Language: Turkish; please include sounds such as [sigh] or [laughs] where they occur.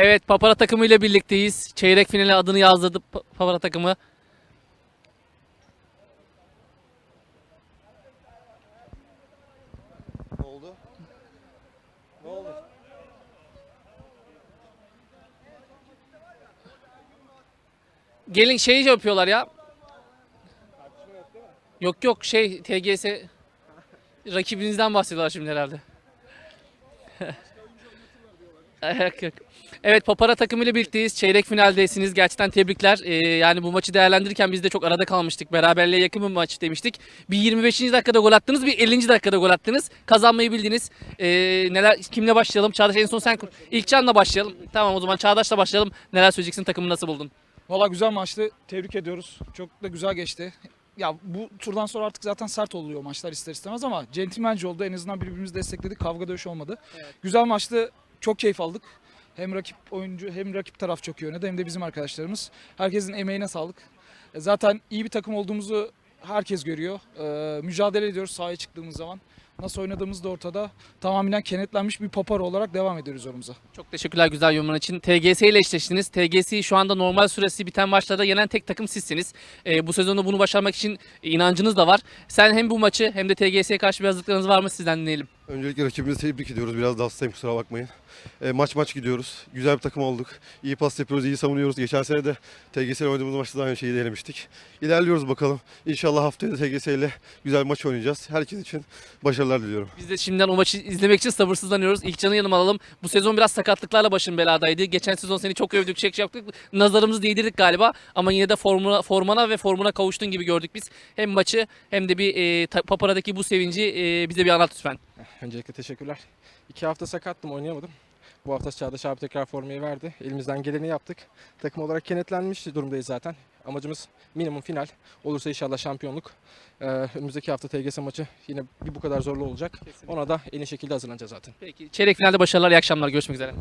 Evet Papara takımıyla birlikteyiz. Çeyrek finale adını yazdırdı Pa- Papara takımı. Ne oldu? Ne oldu? Gelin şey yapıyorlar ya. Yok yok şey TGS [laughs] rakibinizden bahsediyorlar şimdi herhalde. [laughs] Yok, yok. Evet Papara takımıyla birlikteyiz. Çeyrek finaldesiniz. Gerçekten tebrikler. Ee, yani bu maçı değerlendirirken biz de çok arada kalmıştık. Beraberliğe yakın bir maç demiştik. Bir 25. dakikada gol attınız, bir 50. dakikada gol attınız. Kazanmayı bildiniz. Ee, neler kimle başlayalım? Çağdaş en son sen İlkcan'la başlayalım. Tamam o zaman Çağdaş'la başlayalım. Neler söyleyeceksin? Takımı nasıl buldun? Valla güzel maçtı. Tebrik ediyoruz. Çok da güzel geçti. Ya bu turdan sonra artık zaten sert oluyor maçlar ister istemez ama centilmence oldu. En azından birbirimizi destekledik. Kavga dövüş olmadı. Evet. Güzel maçtı. Çok keyif aldık. Hem rakip oyuncu hem rakip taraf çok iyi oynadı hem de bizim arkadaşlarımız. Herkesin emeğine sağlık. E, Zaten iyi bir takım olduğumuzu herkes görüyor. Ee, mücadele ediyoruz sahaya çıktığımız zaman. Nasıl oynadığımız da ortada. Tamamen kenetlenmiş bir papara olarak devam ediyoruz yolumuza. Çok teşekkürler güzel yorumun için. TGS ile eşleştiniz. TGS'yi şu anda normal süresi biten maçlarda yenen tek takım sizsiniz. Ee, bu sezonda bunu başarmak için inancınız da var. Sen hem bu maçı hem de TGS'ye karşı bir hazırlıklarınız var mı sizden dinleyelim. Öncelikle rakibimizi tebrik ediyoruz. Biraz da hastayım kusura bakmayın. E, maç maç gidiyoruz. Güzel bir takım olduk. İyi pas yapıyoruz, iyi savunuyoruz. Geçen sene de TGS ile oynadığımız maçta da aynı şeyi denemiştik. İlerliyoruz bakalım. İnşallah haftaya da TGS ile güzel bir maç oynayacağız. Herkes için başarılar diliyorum. Biz de şimdiden o maçı izlemek için sabırsızlanıyoruz. İlk canı yanıma alalım. Bu sezon biraz sakatlıklarla başın beladaydı. Geçen sezon seni çok övdük, çek yaptık. Nazarımızı değdirdik galiba. Ama yine de formuna, formana ve formuna kavuştun gibi gördük biz. Hem maçı hem de bir e, Papara'daki bu sevinci e, bize bir anlat lütfen. Öncelikle teşekkürler. İki hafta sakattım, oynayamadım. Bu hafta Çağdaş abi tekrar formayı verdi. Elimizden geleni yaptık. Takım olarak kenetlenmiş durumdayız zaten. Amacımız minimum final. Olursa inşallah şampiyonluk. Ee, önümüzdeki hafta TGS maçı yine bir bu kadar zorlu olacak. Ona da en iyi şekilde hazırlanacağız zaten. Peki. Çeyrek finalde başarılar, iyi akşamlar. Görüşmek üzere.